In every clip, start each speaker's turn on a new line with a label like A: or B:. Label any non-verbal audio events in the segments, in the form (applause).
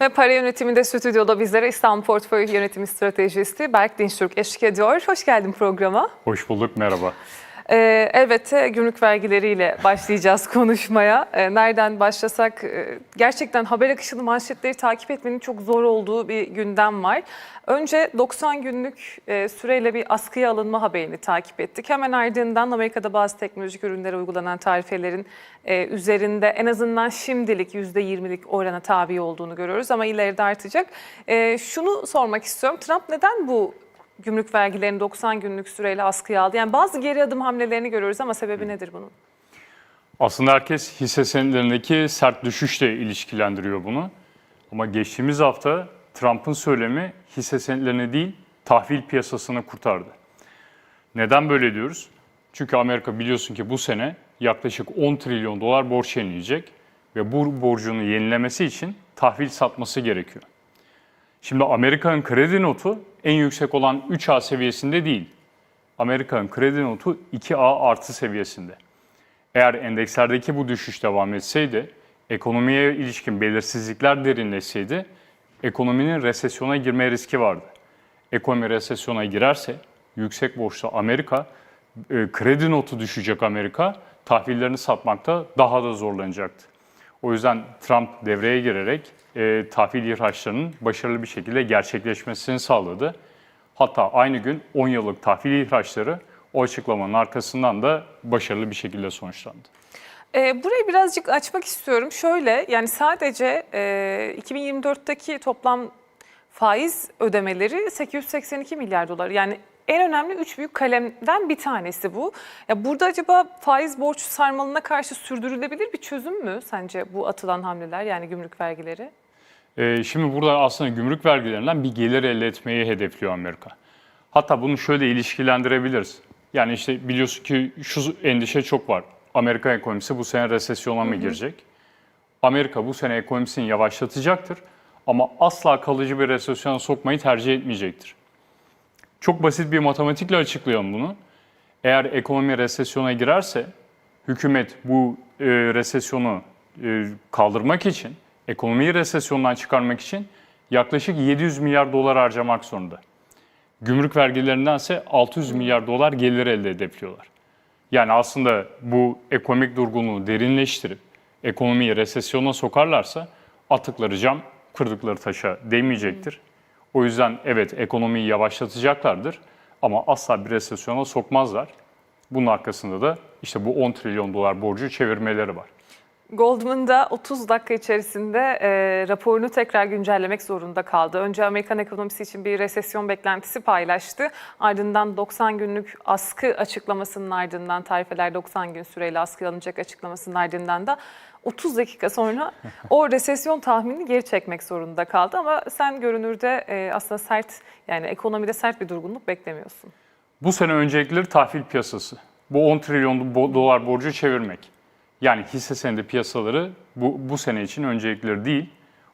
A: Ve para yönetiminde stüdyoda bizlere İstanbul Portföy Yönetimi Stratejisti Berk Dinçtürk eşlik ediyor. Hoş geldin programa.
B: Hoş bulduk, merhaba.
A: Ee, elbette gümrük vergileriyle başlayacağız (laughs) konuşmaya. Ee, nereden başlasak e, gerçekten haber akışını manşetleri takip etmenin çok zor olduğu bir gündem var. Önce 90 günlük e, süreyle bir askıya alınma haberini takip ettik. Hemen ardından Amerika'da bazı teknolojik ürünlere uygulanan tarifelerin e, üzerinde en azından şimdilik %20'lik orana tabi olduğunu görüyoruz ama ileride artacak. E, şunu sormak istiyorum. Trump neden bu gümrük vergilerini 90 günlük süreyle askıya aldı. Yani bazı geri adım hamlelerini görüyoruz ama sebebi nedir bunun?
B: Aslında herkes hisse senetlerindeki sert düşüşle ilişkilendiriyor bunu. Ama geçtiğimiz hafta Trump'ın söylemi hisse senetlerini değil, tahvil piyasasını kurtardı. Neden böyle diyoruz? Çünkü Amerika biliyorsun ki bu sene yaklaşık 10 trilyon dolar borç yenileyecek ve bu borcunu yenilemesi için tahvil satması gerekiyor. Şimdi Amerika'nın kredi notu en yüksek olan 3A seviyesinde değil. Amerika'nın kredi notu 2A artı seviyesinde. Eğer endekslerdeki bu düşüş devam etseydi, ekonomiye ilişkin belirsizlikler derinleşseydi, ekonominin resesyona girme riski vardı. Ekonomi resesyona girerse, yüksek borçlu Amerika, e, kredi notu düşecek Amerika, tahvillerini satmakta daha da zorlanacaktı. O yüzden Trump devreye girerek e, tahvil ihraçlarının başarılı bir şekilde gerçekleşmesini sağladı. Hatta aynı gün 10 yıllık tahvil ihraçları o açıklamanın arkasından da başarılı bir şekilde sonuçlandı.
A: Ee, burayı birazcık açmak istiyorum. Şöyle yani sadece e, 2024'teki toplam faiz ödemeleri 882 milyar dolar. Yani en önemli üç büyük kalemden bir tanesi bu. Ya burada acaba faiz borç sarmalına karşı sürdürülebilir bir çözüm mü sence bu atılan hamleler yani gümrük vergileri?
B: E, şimdi burada aslında gümrük vergilerinden bir gelir elde etmeyi hedefliyor Amerika. Hatta bunu şöyle ilişkilendirebiliriz. Yani işte biliyorsun ki şu endişe çok var. Amerika ekonomisi bu sene resesyona mı girecek? Amerika bu sene ekonomisini yavaşlatacaktır ama asla kalıcı bir resesyona sokmayı tercih etmeyecektir. Çok basit bir matematikle açıklayalım bunu. Eğer ekonomi resesyona girerse hükümet bu e, resesyonu e, kaldırmak için, ekonomiyi resesyondan çıkarmak için yaklaşık 700 milyar dolar harcamak zorunda. Gümrük vergilerindense 600 milyar dolar gelir elde edebiliyorlar. Yani aslında bu ekonomik durgunluğu derinleştirip ekonomiyi resesyona sokarlarsa atıkları cam, kırdıkları taşa değmeyecektir. O yüzden evet ekonomiyi yavaşlatacaklardır ama asla bir resesyona sokmazlar. Bunun arkasında da işte bu 10 trilyon dolar borcu çevirmeleri var.
A: Goldman da 30 dakika içerisinde e, raporunu tekrar güncellemek zorunda kaldı. Önce Amerikan ekonomisi için bir resesyon beklentisi paylaştı. Ardından 90 günlük askı açıklamasının ardından tarifeler 90 gün süreyle askıya alınacak açıklamasının ardından da 30 dakika sonra o resesyon tahminini geri çekmek zorunda kaldı. Ama sen görünürde e, aslında sert yani ekonomide sert bir durgunluk beklemiyorsun.
B: Bu sene öncelikleri tahvil piyasası. Bu 10 trilyon dolar borcu çevirmek. Yani hisse senedi piyasaları bu, bu sene için öncelikleri değil.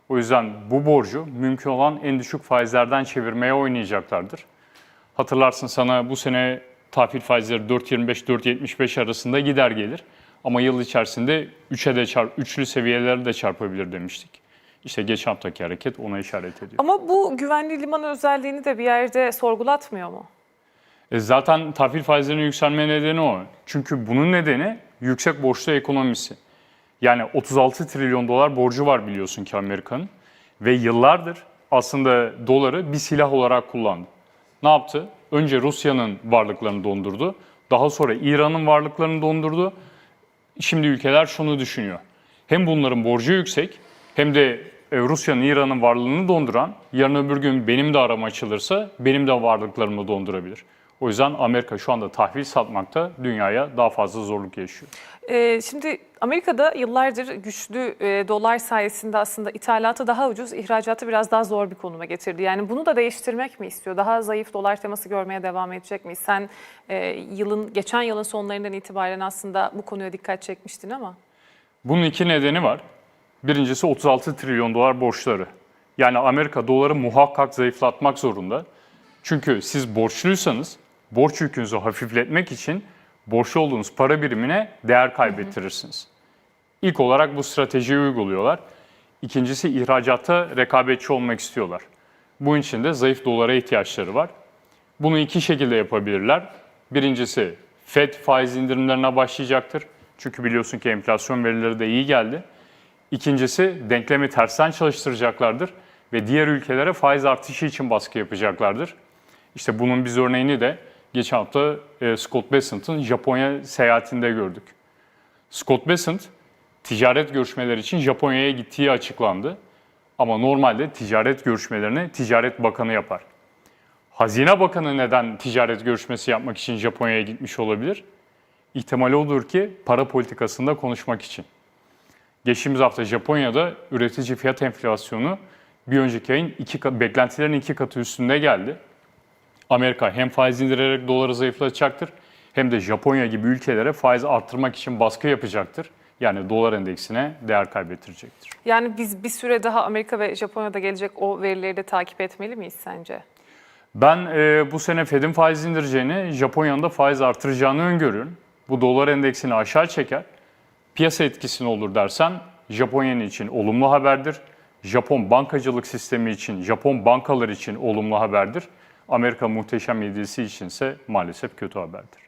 B: O yüzden bu borcu mümkün olan en düşük faizlerden çevirmeye oynayacaklardır. Hatırlarsın sana bu sene tahvil faizleri 4.25-4.75 arasında gider gelir. Ama yıl içerisinde 3'e de çarp, üçlü seviyeleri de çarpabilir demiştik. İşte geçen haftaki hareket ona işaret ediyor.
A: Ama bu güvenli liman özelliğini de bir yerde sorgulatmıyor mu?
B: E zaten tahvil faizlerinin yükselme nedeni o. Çünkü bunun nedeni yüksek borçlu ekonomisi. Yani 36 trilyon dolar borcu var biliyorsun ki Amerika'nın. Ve yıllardır aslında doları bir silah olarak kullandı. Ne yaptı? Önce Rusya'nın varlıklarını dondurdu. Daha sonra İran'ın varlıklarını dondurdu. Şimdi ülkeler şunu düşünüyor. Hem bunların borcu yüksek hem de e, Rusya'nın İran'ın varlığını donduran yarın öbür gün benim de aram açılırsa benim de varlıklarımı dondurabilir. O yüzden Amerika şu anda tahvil satmakta dünyaya daha fazla zorluk yaşıyor.
A: Ee, şimdi Amerika'da yıllardır güçlü e, dolar sayesinde aslında ithalatı daha ucuz, ihracatı biraz daha zor bir konuma getirdi. Yani bunu da değiştirmek mi istiyor? Daha zayıf dolar teması görmeye devam edecek miyiz? Sen e, yılın geçen yılın sonlarından itibaren aslında bu konuya dikkat çekmiştin ama.
B: Bunun iki nedeni var. Birincisi 36 trilyon dolar borçları. Yani Amerika doları muhakkak zayıflatmak zorunda. Çünkü siz borçluysanız borç yükünüzü hafifletmek için borçlu olduğunuz para birimine değer kaybettirirsiniz. İlk olarak bu stratejiyi uyguluyorlar. İkincisi ihracatta rekabetçi olmak istiyorlar. Bunun için de zayıf dolara ihtiyaçları var. Bunu iki şekilde yapabilirler. Birincisi Fed faiz indirimlerine başlayacaktır. Çünkü biliyorsun ki enflasyon verileri de iyi geldi. İkincisi denklemi tersten çalıştıracaklardır ve diğer ülkelere faiz artışı için baskı yapacaklardır. İşte bunun biz örneğini de geçen hafta e, Scott Bessent'ın Japonya seyahatinde gördük. Scott Bessent ticaret görüşmeleri için Japonya'ya gittiği açıklandı. Ama normalde ticaret görüşmelerini Ticaret Bakanı yapar. Hazine Bakanı neden ticaret görüşmesi yapmak için Japonya'ya gitmiş olabilir? İhtimali odur ki para politikasında konuşmak için. Geçtiğimiz hafta Japonya'da üretici fiyat enflasyonu bir önceki ayın iki, beklentilerin iki katı üstünde geldi. Amerika hem faiz indirerek doları zayıflatacaktır hem de Japonya gibi ülkelere faiz arttırmak için baskı yapacaktır. Yani dolar endeksine değer kaybettirecektir.
A: Yani biz bir süre daha Amerika ve Japonya'da gelecek o verileri de takip etmeli miyiz sence?
B: Ben e, bu sene Fed'in faiz indireceğini, Japonya'nın da faiz artıracağını öngörüyorum. Bu dolar endeksini aşağı çeker. Piyasa etkisini olur dersen Japonya'nın için olumlu haberdir. Japon bankacılık sistemi için, Japon bankalar için olumlu haberdir. Amerika muhteşem yedisi içinse maalesef kötü haberdir.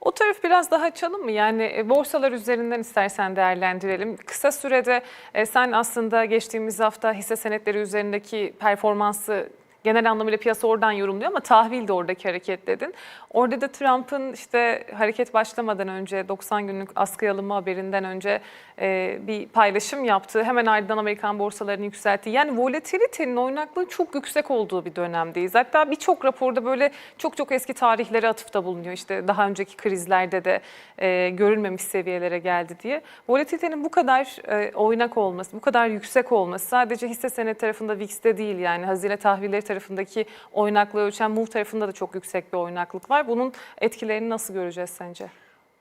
A: O taraf biraz daha açalım mı? Yani e, borsalar üzerinden istersen değerlendirelim. Kısa sürede e, sen aslında geçtiğimiz hafta hisse senetleri üzerindeki performansı genel anlamıyla piyasa oradan yorumluyor ama tahvil de oradaki hareket dedin. Orada da Trump'ın işte hareket başlamadan önce 90 günlük askıya alınma haberinden önce e, bir paylaşım yaptığı hemen ardından Amerikan borsalarını yükselttiği yani volatilitenin oynaklığı çok yüksek olduğu bir dönemdeyiz. Hatta birçok raporda böyle çok çok eski tarihlere atıfta bulunuyor. İşte daha önceki krizlerde de e, görülmemiş seviyelere geldi diye. Volatilitenin bu kadar e, oynak olması, bu kadar yüksek olması sadece hisse senedi tarafında VIX'te değil yani hazine tahvilleri tarafındaki oynaklığı ölçen MOVE tarafında da çok yüksek bir oynaklık var. Bunun etkilerini nasıl göreceğiz sence?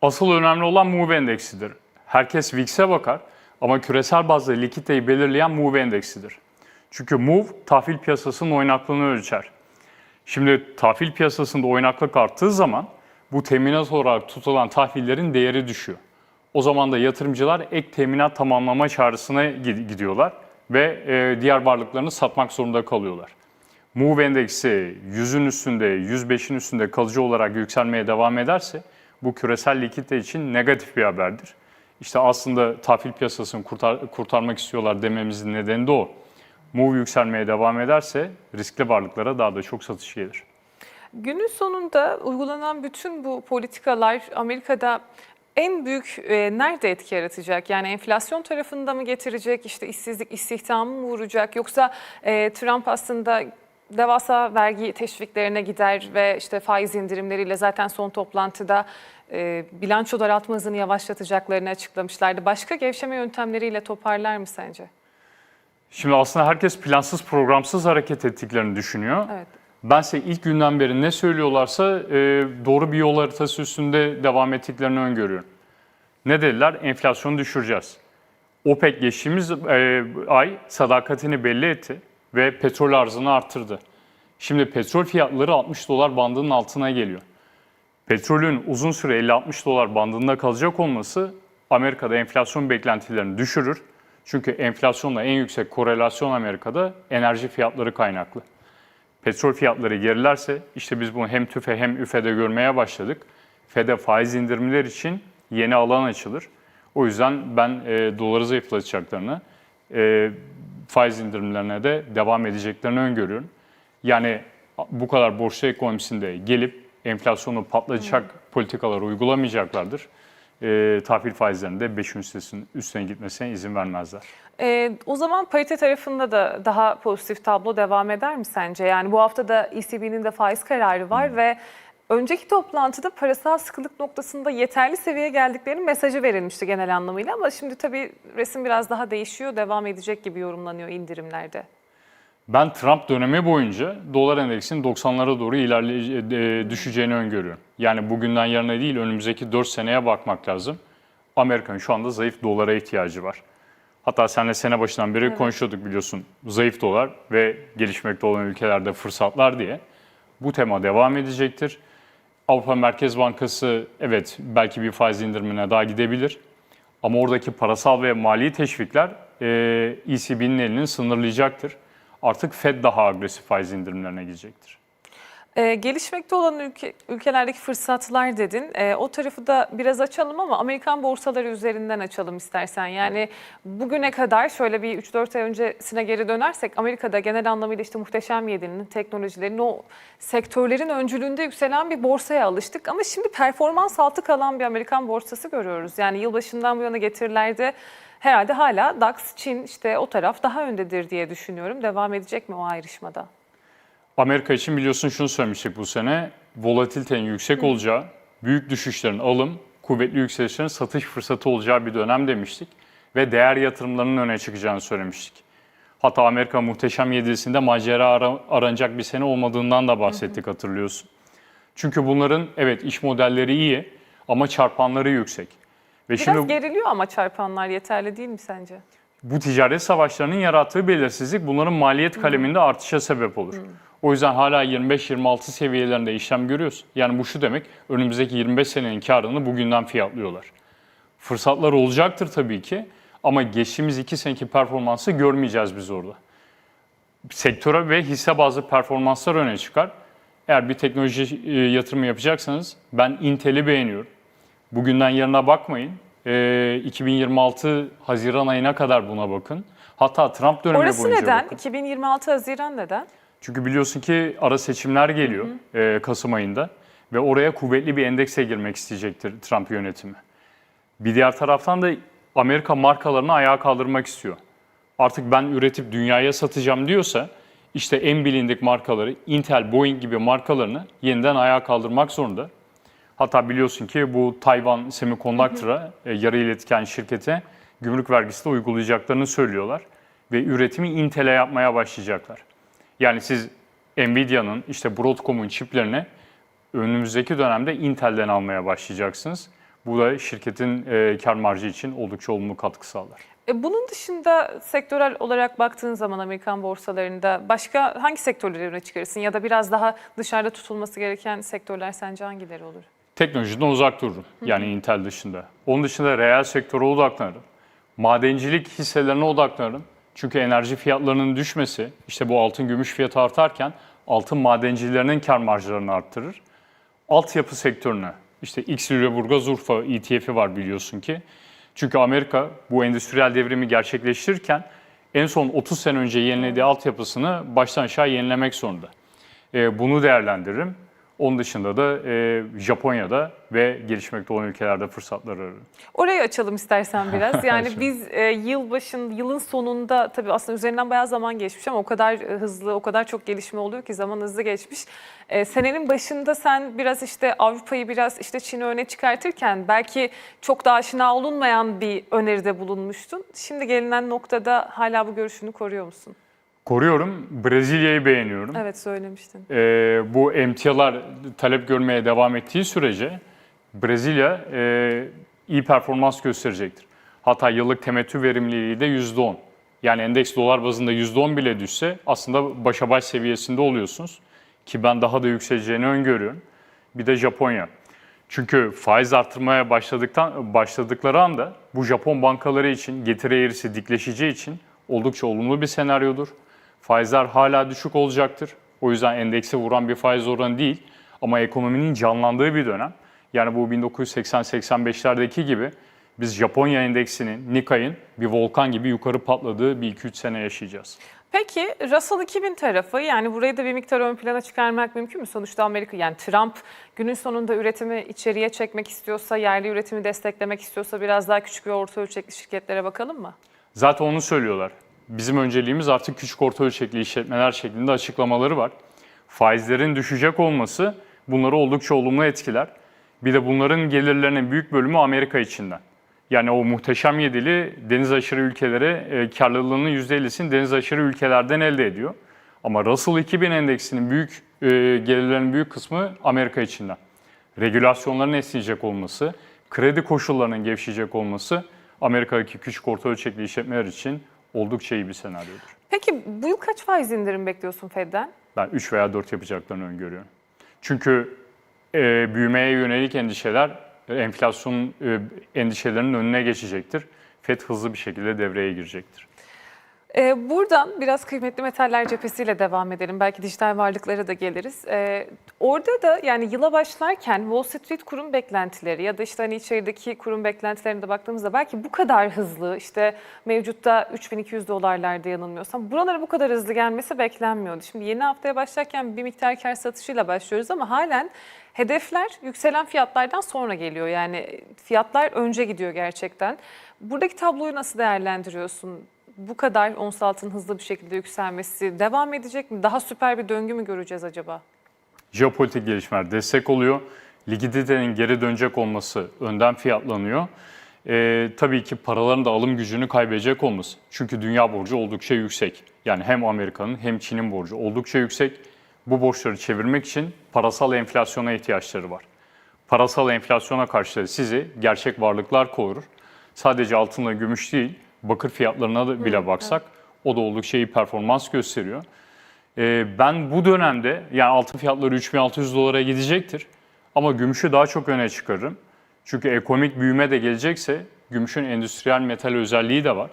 B: Asıl önemli olan MOVE endeksidir. Herkes VIX'e bakar ama küresel bazda likiditeyi belirleyen MOVE endeksidir. Çünkü MOVE tahvil piyasasının oynaklığını ölçer. Şimdi tahvil piyasasında oynaklık arttığı zaman bu teminat olarak tutulan tahvillerin değeri düşüyor. O zaman da yatırımcılar ek teminat tamamlama çağrısına gid- gidiyorlar ve e, diğer varlıklarını satmak zorunda kalıyorlar. MOVE endeksi 100'ün üstünde, 105'in üstünde kalıcı olarak yükselmeye devam ederse bu küresel likidite için negatif bir haberdir. İşte aslında tahvil piyasasını kurtar, kurtarmak istiyorlar dememizin nedeni de o. MOVE yükselmeye devam ederse riskli varlıklara daha da çok satış gelir.
A: Günün sonunda uygulanan bütün bu politikalar Amerika'da en büyük e, nerede etki yaratacak? Yani enflasyon tarafında mı getirecek, işte işsizlik, istihdamı mı vuracak? Yoksa e, Trump aslında devasa vergi teşviklerine gider ve işte faiz indirimleriyle zaten son toplantıda e, bilanço daraltma hızını yavaşlatacaklarını açıklamışlardı. Başka gevşeme yöntemleriyle toparlar mı sence?
B: Şimdi aslında herkes plansız programsız hareket ettiklerini düşünüyor.
A: Evet.
B: Bense ilk günden beri ne söylüyorlarsa e, doğru bir yol haritası üstünde devam ettiklerini öngörüyorum. Ne dediler? Enflasyonu düşüreceğiz. OPEC geçtiğimiz e, ay sadakatini belli etti ve petrol arzını arttırdı. Şimdi petrol fiyatları 60 dolar bandının altına geliyor. Petrolün uzun süre 50-60 dolar bandında kalacak olması Amerika'da enflasyon beklentilerini düşürür. Çünkü enflasyonla en yüksek korelasyon Amerika'da enerji fiyatları kaynaklı. Petrol fiyatları gerilerse işte biz bunu hem TÜFE hem üfede görmeye başladık. FED'e faiz indirimler için yeni alan açılır. O yüzden ben e, doları zayıflatacaklarını, e, faiz indirimlerine de devam edeceklerini öngörüyorum. Yani bu kadar borçlu ekonomisinde gelip enflasyonu patlatacak politikalar uygulamayacaklardır. E, tahvil faizlerinin de 5'in üstesine, üstüne gitmesine izin vermezler.
A: Ee, o zaman parite tarafında da daha pozitif tablo devam eder mi sence? Yani bu hafta da ECB'nin de faiz kararı var ve önceki toplantıda parasal sıkılık noktasında yeterli seviyeye geldiklerinin mesajı verilmişti genel anlamıyla ama şimdi tabii resim biraz daha değişiyor, devam edecek gibi yorumlanıyor indirimlerde.
B: Ben Trump dönemi boyunca dolar endeksinin 90'lara doğru ilerleye, e, düşeceğini öngörüyorum. Yani bugünden yarına değil önümüzdeki 4 seneye bakmak lazım. Amerika'nın şu anda zayıf dolara ihtiyacı var. Hatta seninle sene başından beri konuşuyorduk biliyorsun. Zayıf dolar ve gelişmekte olan ülkelerde fırsatlar diye. Bu tema devam edecektir. Avrupa Merkez Bankası evet belki bir faiz indirimine daha gidebilir. Ama oradaki parasal ve mali teşvikler e, ECB'nin elini sınırlayacaktır. Artık Fed daha agresif faiz indirimlerine gidecektir.
A: Ee, gelişmekte olan ülke, ülkelerdeki fırsatlar dedin. Ee, o tarafı da biraz açalım ama Amerikan borsaları üzerinden açalım istersen. Yani bugüne kadar şöyle bir 3-4 ay öncesine geri dönersek Amerika'da genel anlamıyla işte muhteşem yedinin, teknolojilerin, o sektörlerin öncülüğünde yükselen bir borsaya alıştık. Ama şimdi performans altı kalan bir Amerikan borsası görüyoruz. Yani yılbaşından bu yana getirilerde herhalde hala DAX, Çin işte o taraf daha öndedir diye düşünüyorum. Devam edecek mi o ayrışmada?
B: Amerika için biliyorsun şunu söylemiştik bu sene. Volatilitenin yüksek olacağı, büyük düşüşlerin alım, kuvvetli yükselişlerin satış fırsatı olacağı bir dönem demiştik. Ve değer yatırımlarının öne çıkacağını söylemiştik. Hatta Amerika muhteşem yedilisinde macera ara- aranacak bir sene olmadığından da bahsettik hatırlıyorsun. Çünkü bunların evet iş modelleri iyi ama çarpanları yüksek. Ve
A: Biraz
B: şimdi
A: geriliyor ama çarpanlar yeterli değil mi sence?
B: Bu ticaret savaşlarının yarattığı belirsizlik bunların maliyet kaleminde artışa sebep olur. O yüzden hala 25-26 seviyelerinde işlem görüyoruz. Yani bu şu demek, önümüzdeki 25 senenin karını bugünden fiyatlıyorlar. Fırsatlar olacaktır tabii ki ama geçtiğimiz 2 seneki performansı görmeyeceğiz biz orada. Sektöre ve hisse bazlı performanslar öne çıkar. Eğer bir teknoloji e, yatırımı yapacaksanız ben Intel'i beğeniyorum. Bugünden yarına bakmayın. Ee, 2026 Haziran ayına kadar buna bakın. Hatta Trump dönemi
A: Orası
B: boyunca
A: neden?
B: bakın.
A: 2026 Haziran neden?
B: Çünkü biliyorsun ki ara seçimler geliyor e, Kasım ayında ve oraya kuvvetli bir endekse girmek isteyecektir Trump yönetimi. Bir diğer taraftan da Amerika markalarını ayağa kaldırmak istiyor. Artık ben üretip dünyaya satacağım diyorsa işte en bilindik markaları Intel, Boeing gibi markalarını yeniden ayağa kaldırmak zorunda. Hatta biliyorsun ki bu Tayvan Semiconductor'a, e, yarı iletken şirkete gümrük vergisi de uygulayacaklarını söylüyorlar. Ve üretimi Intel'e yapmaya başlayacaklar. Yani siz Nvidia'nın, işte Broadcom'un çiplerini önümüzdeki dönemde Intel'den almaya başlayacaksınız. Bu da şirketin e, kar marjı için oldukça olumlu katkı sağlar.
A: E, bunun dışında sektörel olarak baktığın zaman Amerikan borsalarında başka hangi sektörleri öne çıkarırsın? Ya da biraz daha dışarıda tutulması gereken sektörler sence hangileri olur?
B: Teknolojiden uzak dururum. Yani Intel dışında. Onun dışında reel sektöre odaklanırım. Madencilik hisselerine odaklanırım. Çünkü enerji fiyatlarının düşmesi, işte bu altın gümüş fiyatı artarken altın madencilerinin kar marjlarını arttırır. Altyapı sektörüne, işte X Lüleburgaz Urfa ETF'i var biliyorsun ki. Çünkü Amerika bu endüstriyel devrimi gerçekleştirirken en son 30 sene önce yenilediği altyapısını baştan aşağı yenilemek zorunda. E, bunu değerlendiririm. Onun dışında da e, Japonya'da ve gelişmekte olan ülkelerde fırsatlar ararım.
A: Orayı açalım istersen biraz. (laughs) Yani biz e, yıl başın, yılın sonunda tabii aslında üzerinden bayağı zaman geçmiş ama o kadar e, hızlı, o kadar çok gelişme oluyor ki zaman hızlı geçmiş. E, senenin başında sen biraz işte Avrupa'yı biraz işte Çin'i öne çıkartırken belki çok da aşina olunmayan bir öneride bulunmuştun. Şimdi gelinen noktada hala bu görüşünü koruyor musun?
B: Koruyorum. Brezilya'yı beğeniyorum.
A: Evet söylemiştin.
B: E, bu emtialar talep görmeye devam ettiği sürece Brezilya e, iyi performans gösterecektir. Hatta yıllık temettü verimliliği de %10. Yani endeks dolar bazında %10 bile düşse aslında başa baş seviyesinde oluyorsunuz. Ki ben daha da yükseleceğini öngörüyorum. Bir de Japonya. Çünkü faiz arttırmaya başladıktan başladıkları anda bu Japon bankaları için getiri eğrisi dikleşeceği için oldukça olumlu bir senaryodur. Faizler hala düşük olacaktır. O yüzden endeksi vuran bir faiz oranı değil ama ekonominin canlandığı bir dönem. Yani bu 1980-85'lerdeki gibi biz Japonya endeksinin, Nikkei'nin bir volkan gibi yukarı patladığı bir 2-3 sene yaşayacağız.
A: Peki Russell 2000 tarafı yani burayı da bir miktar ön plana çıkarmak mümkün mü? Sonuçta Amerika yani Trump günün sonunda üretimi içeriye çekmek istiyorsa, yerli üretimi desteklemek istiyorsa biraz daha küçük ve orta ölçekli şirketlere bakalım mı?
B: Zaten onu söylüyorlar. Bizim önceliğimiz artık küçük orta ölçekli işletmeler şeklinde açıklamaları var. Faizlerin düşecek olması bunları oldukça olumlu etkiler. Bir de bunların gelirlerinin büyük bölümü Amerika içinden. Yani o muhteşem yedili deniz aşırı ülkelere e, karlılığının %50'sini deniz aşırı ülkelerden elde ediyor. Ama Russell 2000 endeksinin büyük e, gelirlerinin büyük kısmı Amerika içinden. Regülasyonların esneyecek olması, kredi koşullarının gevşeyecek olması Amerika'daki küçük orta ölçekli işletmeler için oldukça iyi bir senaryodur.
A: Peki bu yıl kaç faiz indirim bekliyorsun Fed'den?
B: Ben 3 veya 4 yapacaklarını öngörüyorum. Çünkü e, büyümeye yönelik endişeler enflasyon e, endişelerinin önüne geçecektir. FED hızlı bir şekilde devreye girecektir.
A: Ee, buradan biraz kıymetli metaller cephesiyle devam edelim. Belki dijital varlıklara da geliriz. Ee, orada da yani yıla başlarken Wall Street kurum beklentileri ya da işte hani içerideki kurum beklentilerine de baktığımızda belki bu kadar hızlı işte mevcutta 3200 dolarlarda yanılmıyorsam buralara bu kadar hızlı gelmesi beklenmiyordu. Şimdi yeni haftaya başlarken bir miktar kar satışıyla başlıyoruz ama halen hedefler yükselen fiyatlardan sonra geliyor. Yani fiyatlar önce gidiyor gerçekten. Buradaki tabloyu nasıl değerlendiriyorsun? Bu kadar ons altın hızlı bir şekilde yükselmesi devam edecek mi? Daha süper bir döngü mü göreceğiz acaba?
B: Jeopolitik gelişmeler destek oluyor. Likiditenin geri dönecek olması önden fiyatlanıyor. Ee, tabii ki paraların da alım gücünü kaybedecek olması. Çünkü dünya borcu oldukça yüksek. Yani hem Amerika'nın hem Çin'in borcu oldukça yüksek. Bu borçları çevirmek için parasal enflasyona ihtiyaçları var. Parasal enflasyona karşı sizi gerçek varlıklar korur. Sadece altınla gümüş değil, bakır fiyatlarına da bile baksak o da oldukça iyi performans gösteriyor. Ee, ben bu dönemde yani altın fiyatları 3600 dolara gidecektir. Ama gümüşü daha çok öne çıkarırım. Çünkü ekonomik büyüme de gelecekse gümüşün endüstriyel metal özelliği de var.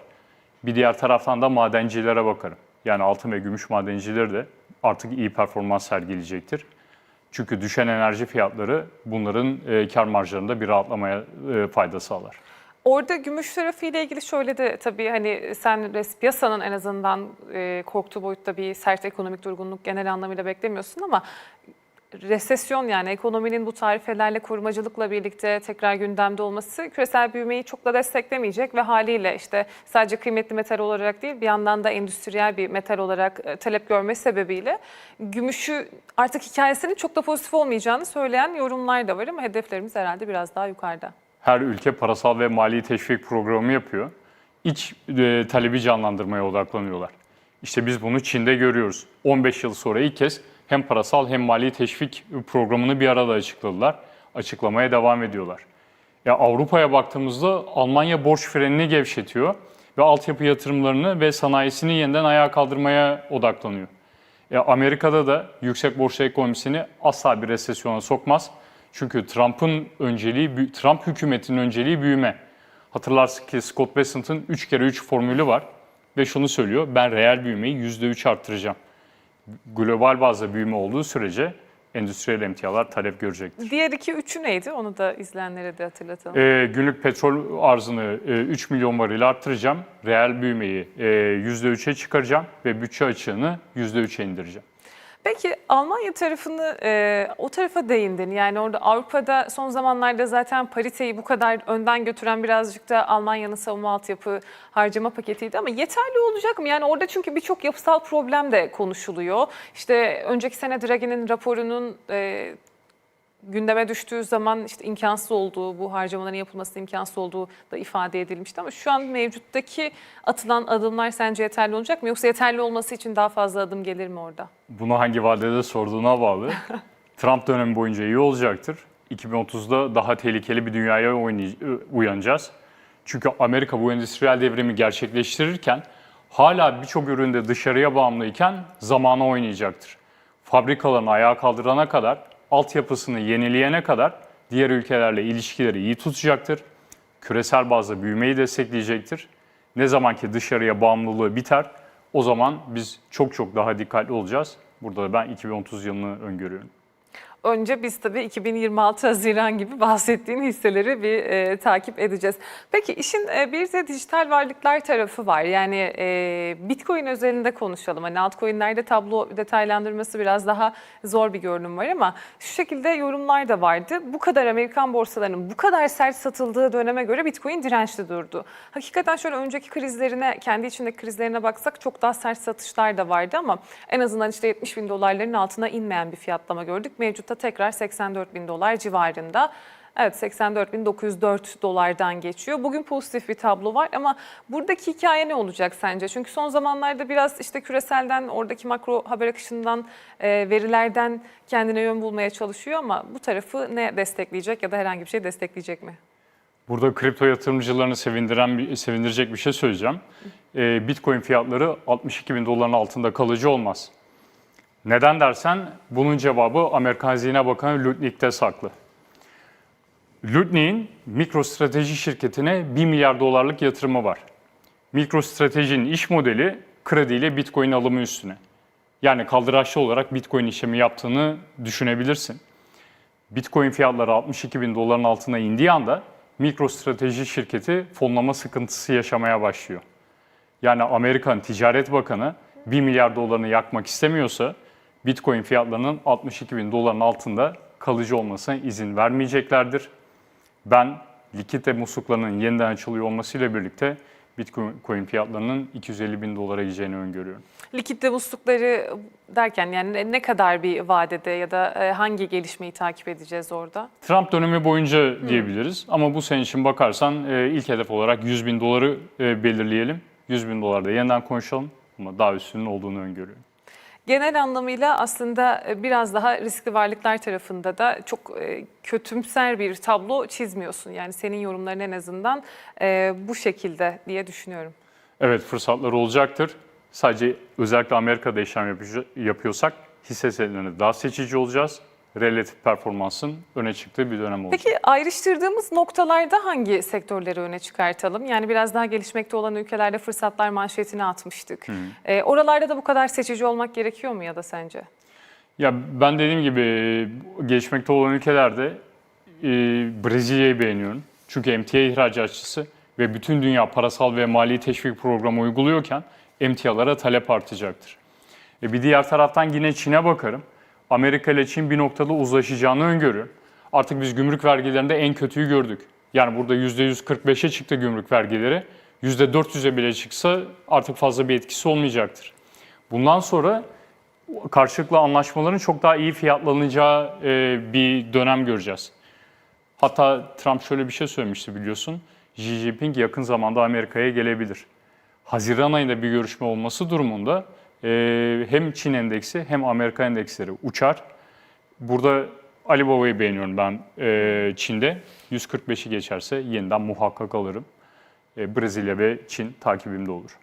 B: Bir diğer taraftan da madencilere bakarım. Yani altın ve gümüş madencileri de artık iyi performans sergileyecektir. Çünkü düşen enerji fiyatları bunların e, kar marjlarında bir rahatlamaya e, fayda sağlar.
A: Orada gümüş tarafıyla ilgili şöyle de tabii hani sen piyasanın en azından e, korktuğu boyutta bir sert ekonomik durgunluk genel anlamıyla beklemiyorsun ama resesyon yani ekonominin bu tarifelerle korumacılıkla birlikte tekrar gündemde olması küresel büyümeyi çok da desteklemeyecek ve haliyle işte sadece kıymetli metal olarak değil bir yandan da endüstriyel bir metal olarak e, talep görmesi sebebiyle gümüşü artık hikayesinin çok da pozitif olmayacağını söyleyen yorumlar da var ama hedeflerimiz herhalde biraz daha yukarıda.
B: Her ülke parasal ve mali teşvik programı yapıyor. İç e, talebi canlandırmaya odaklanıyorlar. İşte biz bunu Çin'de görüyoruz. 15 yıl sonra ilk kez hem parasal hem mali teşvik programını bir arada açıkladılar. Açıklamaya devam ediyorlar. Ya Avrupa'ya baktığımızda Almanya borç frenini gevşetiyor ve altyapı yatırımlarını ve sanayisini yeniden ayağa kaldırmaya odaklanıyor. Ya Amerika'da da yüksek borçlu ekonomisini asla bir resesyona sokmaz. Çünkü Trump'ın önceliği, Trump hükümetinin önceliği büyüme. Hatırlarsın ki Scott Bessent'ın 3 kere 3 formülü var ve şunu söylüyor, ben reel büyümeyi %3 arttıracağım. Global bazda büyüme olduğu sürece endüstriyel emtialar talep görecektir.
A: Diğer iki üçü neydi? Onu da izleyenlere de hatırlatalım.
B: Ee, günlük petrol arzını e, 3 milyon varil arttıracağım. Reel büyümeyi e, %3'e çıkaracağım ve bütçe açığını %3'e indireceğim.
A: Peki Almanya tarafını e, o tarafa değindin. Yani orada Avrupa'da son zamanlarda zaten pariteyi bu kadar önden götüren birazcık da Almanya'nın savunma altyapı harcama paketiydi ama yeterli olacak mı? Yani orada çünkü birçok yapısal problem de konuşuluyor. İşte önceki sene Draghi'nin raporunun e, gündeme düştüğü zaman işte imkansız olduğu, bu harcamaların yapılmasının imkansız olduğu da ifade edilmişti. Ama şu an mevcuttaki atılan adımlar sence yeterli olacak mı? Yoksa yeterli olması için daha fazla adım gelir mi orada?
B: Bunu hangi vadede sorduğuna bağlı. (laughs) Trump dönemi boyunca iyi olacaktır. 2030'da daha tehlikeli bir dünyaya uyanacağız. Çünkü Amerika bu endüstriyel devrimi gerçekleştirirken hala birçok üründe dışarıya bağımlıyken zamana oynayacaktır. Fabrikalarını ayağa kaldırana kadar, altyapısını yenileyene kadar diğer ülkelerle ilişkileri iyi tutacaktır. Küresel bazda büyümeyi destekleyecektir. Ne zaman ki dışarıya bağımlılığı biter, o zaman biz çok çok daha dikkatli olacağız. Burada da ben 2030 yılını öngörüyorum.
A: Önce biz tabii 2026 Haziran gibi bahsettiğin hisseleri bir e, takip edeceğiz. Peki işin e, bir de dijital varlıklar tarafı var. Yani e, Bitcoin özelinde konuşalım. Hani altcoin'lerde tablo detaylandırması biraz daha zor bir görünüm var ama şu şekilde yorumlar da vardı. Bu kadar Amerikan borsalarının bu kadar sert satıldığı döneme göre Bitcoin dirençli durdu. Hakikaten şöyle önceki krizlerine, kendi içindeki krizlerine baksak çok daha sert satışlar da vardı ama en azından işte 70 bin dolarların altına inmeyen bir fiyatlama gördük. Mevcutta tekrar 84 bin dolar civarında. Evet 84.904 dolardan geçiyor. Bugün pozitif bir tablo var ama buradaki hikaye ne olacak sence? Çünkü son zamanlarda biraz işte küreselden, oradaki makro haber akışından, e, verilerden kendine yön bulmaya çalışıyor ama bu tarafı ne destekleyecek ya da herhangi bir şey destekleyecek mi?
B: Burada kripto yatırımcılarını sevindiren, sevindirecek bir şey söyleyeceğim. Ee, Bitcoin fiyatları 62 bin doların altında kalıcı olmaz. Neden dersen bunun cevabı Amerikan Hazine Bakanı Ludwig'te saklı. Lutni'nin mikrostrateji şirketine 1 milyar dolarlık yatırımı var. Mikrostratejinin iş modeli krediyle Bitcoin alımı üstüne. Yani kaldıraçlı olarak Bitcoin işlemi yaptığını düşünebilirsin. Bitcoin fiyatları 62 bin doların altına indiği anda mikrostrateji şirketi fonlama sıkıntısı yaşamaya başlıyor. Yani Amerikan Ticaret Bakanı 1 milyar dolarını yakmak istemiyorsa Bitcoin fiyatlarının 62 bin doların altında kalıcı olmasına izin vermeyeceklerdir. Ben likite musluklarının yeniden açılıyor olmasıyla birlikte Bitcoin fiyatlarının 250 bin dolara gideceğini öngörüyorum.
A: Likitte muslukları derken yani ne- kadar bir vadede ya da e, hangi gelişmeyi takip edeceğiz orada?
B: Trump dönemi boyunca diyebiliriz ama bu sene için bakarsan e, ilk hedef olarak 100 bin doları e, belirleyelim. 100 bin dolarda yeniden konuşalım ama daha üstünün olduğunu öngörüyorum.
A: Genel anlamıyla aslında e, biraz daha riskli varlıklar tarafında da çok e, kötümser bir tablo çizmiyorsun. Yani senin yorumların en azından e, bu şekilde diye düşünüyorum.
B: Evet fırsatları olacaktır. Sadece özellikle Amerika'da işlem yapıyorsak hisse senetlerinde daha seçici olacağız. Relatif performansın öne çıktığı bir dönem olacak.
A: Peki ayrıştırdığımız noktalarda hangi sektörleri öne çıkartalım? Yani biraz daha gelişmekte olan ülkelerde fırsatlar manşetini atmıştık. E, oralarda da bu kadar seçici olmak gerekiyor mu ya da sence?
B: Ya ben dediğim gibi gelişmekte olan ülkelerde e, Brezilya'yı beğeniyorum. Çünkü emtia ihracatçısı ve bütün dünya parasal ve mali teşvik programı uyguluyorken emtialara talep artacaktır. E, bir diğer taraftan yine Çin'e bakarım. Amerika ile Çin bir noktada uzlaşacağını öngörüyorum. Artık biz gümrük vergilerinde en kötüyü gördük. Yani burada %145'e çıktı gümrük vergileri. %400'e bile çıksa artık fazla bir etkisi olmayacaktır. Bundan sonra karşılıklı anlaşmaların çok daha iyi fiyatlanacağı e, bir dönem göreceğiz. Hatta Trump şöyle bir şey söylemişti biliyorsun. Xi Jinping yakın zamanda Amerika'ya gelebilir. Haziran ayında bir görüşme olması durumunda e, hem Çin endeksi hem Amerika endeksleri uçar. Burada Ali Baba'yı beğeniyorum ben e, Çin'de. 145'i geçerse yeniden muhakkak alırım. E, Brezilya ve Çin takibimde olur.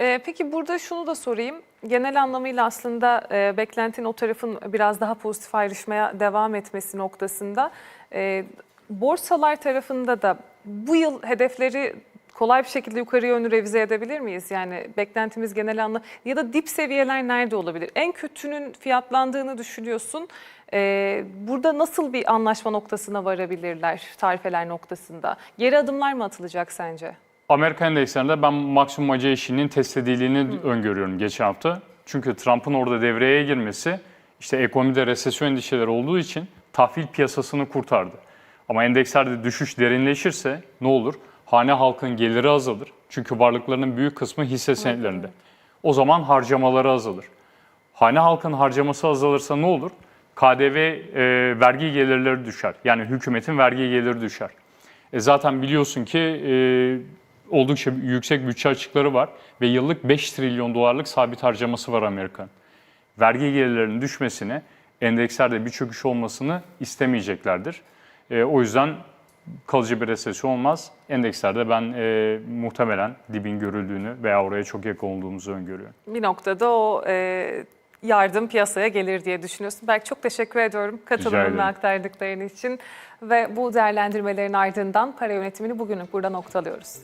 A: Ee, peki burada şunu da sorayım. Genel anlamıyla aslında e, beklentin o tarafın biraz daha pozitif ayrışmaya devam etmesi noktasında e, borsalar tarafında da bu yıl hedefleri kolay bir şekilde yukarı yönlü revize edebilir miyiz? Yani beklentimiz genel anlamda ya da dip seviyeler nerede olabilir? En kötünün fiyatlandığını düşünüyorsun. Ee, burada nasıl bir anlaşma noktasına varabilirler tarifeler noktasında? Geri adımlar mı atılacak sence?
B: Amerika endekslerinde ben maksimum acı eşiğinin test edildiğini öngörüyorum geçen hafta. Çünkü Trump'ın orada devreye girmesi işte ekonomide resesyon endişeleri olduğu için tahvil piyasasını kurtardı. Ama endekslerde düşüş derinleşirse ne olur? Hane halkın geliri azalır. Çünkü varlıklarının büyük kısmı hisse senetlerinde. O zaman harcamaları azalır. Hane halkın harcaması azalırsa ne olur? KDV e, vergi gelirleri düşer. Yani hükümetin vergi geliri düşer. E zaten biliyorsun ki e, oldukça yüksek bütçe açıkları var ve yıllık 5 trilyon dolarlık sabit harcaması var Amerika'nın. Vergi gelirlerinin düşmesini, endekslerde bir çöküş olmasını istemeyeceklerdir. E, o yüzden kalıcı bir resesyon olmaz. Endekslerde ben e, muhtemelen dibin görüldüğünü veya oraya çok yakın olduğumuzu öngörüyorum.
A: bir noktada o e, yardım piyasaya gelir diye düşünüyorsun. Belki çok teşekkür ediyorum katılımını aktardıkların için ve bu değerlendirmelerin ardından para yönetimini bugünlük burada noktalıyoruz.